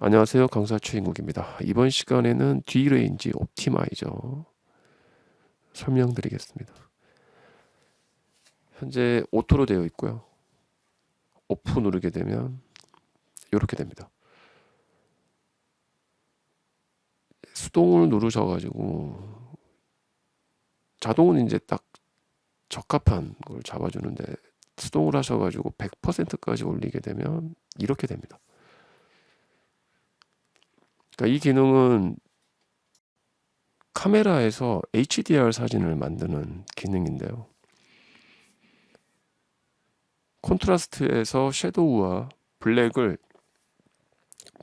안녕하세요. 강사 최인국입니다. 이번 시간에는 D레인지 옵티마이저 설명드리겠습니다. 현재 오토로 되어 있고요. 오프 누르게 되면 이렇게 됩니다. 수동을 누르셔 가지고 자동은 이제 딱 적합한 걸 잡아주는데 수동을 하셔 가지고 100%까지 올리게 되면 이렇게 됩니다. 그러니까 이 기능은 카메라에서 HDR 사진을 만드는 기능인데요. 콘트라스트에서 섀도우와 블랙을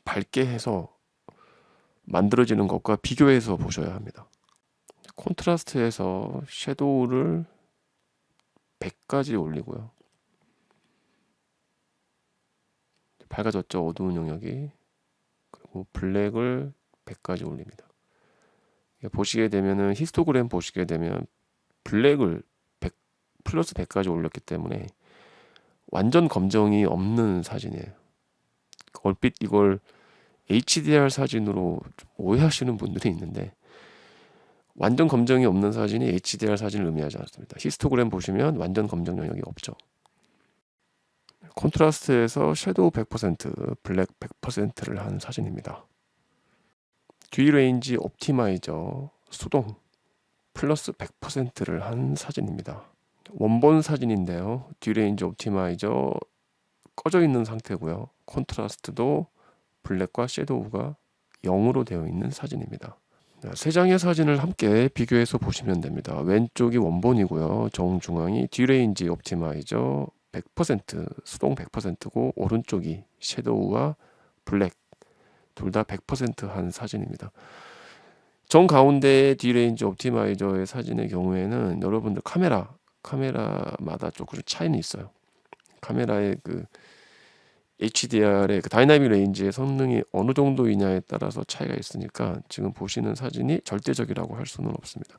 밝게 해서 만들어지는 것과 비교해서 보셔야 합니다. 콘트라스트에서 섀도우를 100까지 올리고요. 밝아졌죠, 어두운 영역이. 그리고 블랙을 100까지 올립니다. 보시게 되면은 히스토그램 보시게 되면 블랙을 100 플러스 100까지 올렸기 때문에 완전 검정이 없는 사진이에요. 얼핏 이걸 HDR 사진으로 좀 오해하시는 분들이 있는데 완전 검정이 없는 사진이 HDR 사진을 의미하지 않습니다. 히스토그램 보시면 완전 검정 영역이 없죠. 콘트라스트에서 섀도우 100%, 블랙 100%를 한 사진입니다. 뒤 레인지 옵티마이저 수동 플러스 100%를 한 사진입니다. 원본 사진인데요. 뒤 레인지 옵티마이저 꺼져 있는 상태고요. 콘트라스트도 블랙과 섀도우가 0으로 되어 있는 사진입니다. 세 장의 사진을 함께 비교해서 보시면 됩니다. 왼쪽이 원본이고요. 정중앙이 뒤레인지 옵티마이저 100% 수동 100%고 오른쪽이 섀도우와 블랙 둘 다 100%한 사진입니다. 정 가운데 D레인지 옵티마이저의 사진의 경우에는 여러분들 카메라 카메라마다 조금 차이는 있어요. 카메라의 그 HDR의 그 다이나믹 레인지의 성능이 어느 정도이냐에 따라서 차이가 있으니까 지금 보시는 사진이 절대적이라고 할 수는 없습니다.